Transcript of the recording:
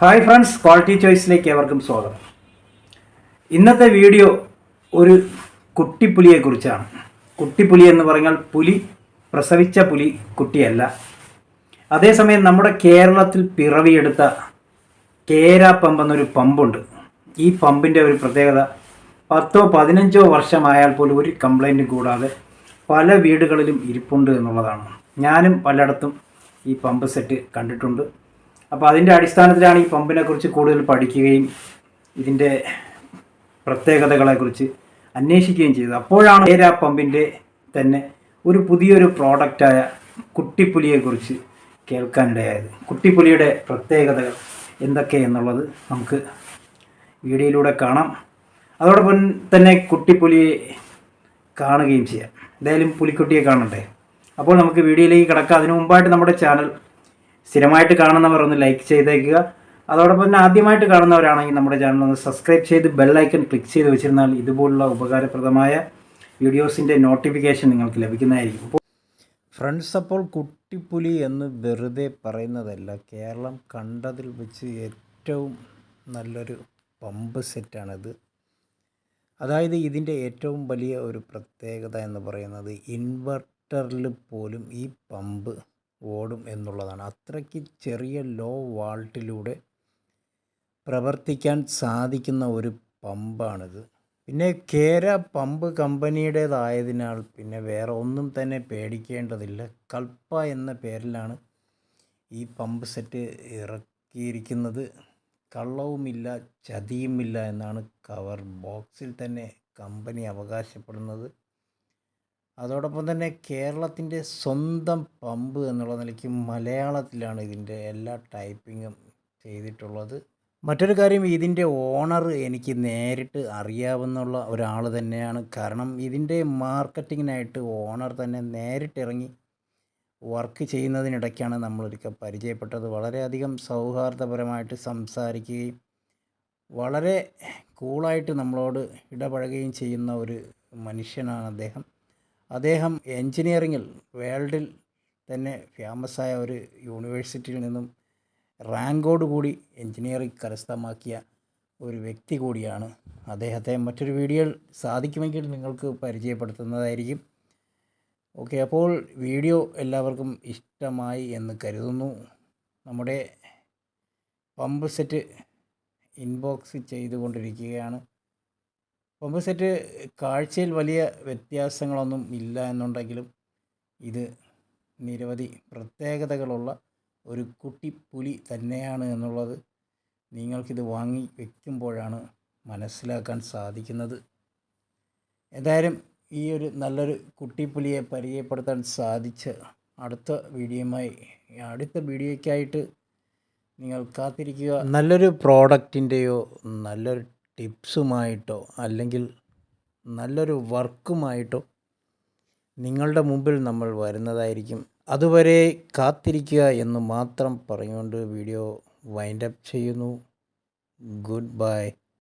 Hi friends quality ചോയ്സിലേക്ക് ഏവർക്കും സ്വാഗതം. ഇന്നത്തെ വീഡിയോ ഒരു കുട്ടിപ്പുലിയെക്കുറിച്ചാണ്. കുട്ടിപ്പുലി എന്ന് പറഞ്ഞാൽ പുലി പ്രസവിച്ച പുലി കുട്ടിയല്ല. അതേസമയം നമ്മുടെ കേരളത്തിൽ പിറവിയെടുത്ത കേര പമ്പ് എന്നൊരു പമ്പുണ്ട്. ഈ പമ്പിന്റെ ഒരു പ്രത്യേകത പത്തോ പതിനഞ്ചോ വർഷമായാൽ പോലും ഒരു കംപ്ലൈന്റും കൂടാതെ പല വീടുകളിലും ഇരിപ്പുണ്ട് എന്നുള്ളതാണ്. ഞാനും പലയിടത്തും ഈ പമ്പ് സെറ്റ് കണ്ടിട്ടുണ്ട്. അപ്പോൾ അതിന്റെ അടിസ്ഥാനത്തിലാണ് ഈ പമ്പിനെ കുറിച്ച് കൂടുതൽ പഠിക്കുകയും ഇതിന്റെ പ്രത്യേകതകളെക്കുറിച്ച് അന്വേഷിക്കുകയും ചെയ്തത്. അപ്പോഴാണ് ഏര പമ്പിന്റെ തന്നെ ഒരു പുതിയൊരു പ്രോഡക്റ്റായ കുട്ടിപ്പുലിയെക്കുറിച്ച് കേൾക്കാനിടയായത്. കുട്ടിപ്പുലിയുടെ പ്രത്യേകതകൾ എന്തൊക്കെ എന്നുള്ളത് നമുക്ക് വീഡിയോയിലൂടെ കാണാം. അതോടൊപ്പം തന്നെ കുട്ടിപ്പുലിയെ കാണുകയും ചെയ്യാം. എന്തായാലും പുലിക്കുട്ടിയെ കാണണ്ടേ? അപ്പോൾ നമുക്ക് വീഡിയോയിലേക്ക് കിടക്കാം. അതിനു മുമ്പായിട്ട് നമ്മുടെ ചാനൽ സ്ഥിരമായിട്ട് കാണുന്നവർ ഒന്ന് ലൈക്ക് ചെയ്തേക്കുക. അതോടൊപ്പം തന്നെ ആദ്യമായിട്ട് കാണുന്നവരാണെങ്കിൽ നമ്മുടെ ചാനൽ ഒന്ന് സബ്സ്ക്രൈബ് ചെയ്ത് ബെല്ലൈക്കൺ ക്ലിക്ക് ചെയ്ത് വെച്ചിരുന്നാൽ ഇതുപോലുള്ള ഉപകാരപ്രദമായ വീഡിയോസിന്റെ നോട്ടിഫിക്കേഷൻ നിങ്ങൾക്ക് ലഭിക്കുന്നതായിരിക്കും. ഫ്രണ്ട്സ് അപ്പോൾ കുട്ടിപ്പുലി എന്ന് വെറുതെ പറയുന്നതല്ല. കേരളം കണ്ടതിൽ വെച്ച് ഏറ്റവും നല്ലൊരു പമ്പ് സെറ്റാണിത്. അതായത് ഇതിന്റെ ഏറ്റവും വലിയ ഒരു പ്രത്യേകത എന്ന് പറയുന്നത് ഇൻവെർട്ടറിൽ പോലും ഈ പമ്പ് ഓടും എന്നുള്ളതാണ്. അത്രയ്ക്ക് ചെറിയ ലോ വാൾട്ടിലൂടെ പ്രവർത്തിക്കാൻ സാധിക്കുന്ന ഒരു പമ്പാണിത്. പിന്നെ കേര പമ്പ് കമ്പനിയുടേതായതിനാൽ പിന്നെ വേറെ ഒന്നും തന്നെ പേടിക്കേണ്ടതില്ല. കൽപ്പ എന്ന പേരിലാണ് ഈ പമ്പ് സെറ്റ് ഇറക്കിയിരിക്കുന്നത്. കള്ളവുമില്ല ചതിയുമില്ല എന്നാണ് കവർ ബോക്സിൽ തന്നെ കമ്പനി അവകാശപ്പെടുന്നത്. അതോടൊപ്പം തന്നെ കേരളത്തിന്റെ സ്വന്തം പമ്പ് എന്നുള്ള നിലയ്ക്ക് മലയാളത്തിലാണ് ഇതിന്റെ എല്ലാ ടൈപ്പിങ്ങും ചെയ്തിട്ടുള്ളത്. മറ്റൊരു കാര്യം ഇതിന്റെ ഓണർ എനിക്ക് നേരിട്ട് അറിയാവുന്നുള്ള ഒരാൾ തന്നെയാണ്. കാരണം ഇതിന്റെ മാർക്കറ്റിങ്ങിനായിട്ട് ഓണർ തന്നെ നേരിട്ടിറങ്ങി വർക്ക് ചെയ്യുന്നതിനിടയ്ക്കാണ് നമ്മളൊരിക്കൽ പരിചയപ്പെട്ടത്. വളരെയധികം സൗഹാർദ്ദപരമായിട്ട് സംസാരിക്കുകയും വളരെ കൂളായിട്ട് നമ്മളോട് ഇടപഴകുകയും ചെയ്യുന്ന ഒരു മനുഷ്യനാണ് അദ്ദേഹം. അദ്ദേഹം എൻജിനീയറിങ്ങിൽ വേൾഡിൽ തന്നെ ഫേമസായ ഒരു യൂണിവേഴ്സിറ്റിയിൽ നിന്നും റാങ്കോട് കൂടി എൻജിനീയറിംഗ് കരസ്ഥമാക്കിയ ഒരു വ്യക്തി കൂടിയാണ് അദ്ദേഹത്തെ മറ്റൊരു വീഡിയോയിൽ സാധിക്കുമെങ്കിൽ നിങ്ങൾക്ക് പരിചയപ്പെടുത്തുന്നതായിരിക്കും. ഓക്കെ അപ്പോൾ വീഡിയോ എല്ലാവർക്കും ഇഷ്ടമായി എന്ന് കരുതുന്നു. നമ്മുടെ പമ്പ് സെറ്റ് ഇൻബോക്സ് ചെയ്തുകൊണ്ടിരിക്കുകയാണ്. പമ്പ് സെറ്റ് കാഴ്ചയിൽ വലിയ വ്യത്യാസങ്ങളൊന്നും ഇല്ല എന്നുണ്ടെങ്കിലും ഇത് നിരവധി പ്രത്യേകതകളുള്ള ഒരു കുട്ടി പുലി തന്നെയാണ് എന്നുള്ളത് നിങ്ങൾക്കിത് വാങ്ങി വയ്ക്കുമ്പോഴാണ് മനസ്സിലാക്കാൻ സാധിക്കുന്നത്. ഏതായാലും ഈ ഒരു നല്ലൊരു കുട്ടിപ്പുലിയെ പരിചയപ്പെടുത്താൻ സാധിച്ച അടുത്ത വീഡിയോയുമായി അടുത്ത വീഡിയോയ്ക്കായിട്ട് നിങ്ങൾ കാത്തിരിക്കുക. നല്ലൊരു പ്രോഡക്റ്റിന്റെയോ നല്ലൊരു ടിപ്സുമായിട്ടോ അല്ലെങ്കിൽ നല്ലൊരു വർക്കുമായിട്ടോ നിങ്ങളുടെ മുമ്പിൽ നമ്മൾ വരുന്നതായിരിക്കും. അതുവരെ കാത്തിരിക്കുക എന്ന് മാത്രം പറഞ്ഞുകൊണ്ട് വീഡിയോ വൈൻഡപ്പ് ചെയ്യുന്നു. Good bye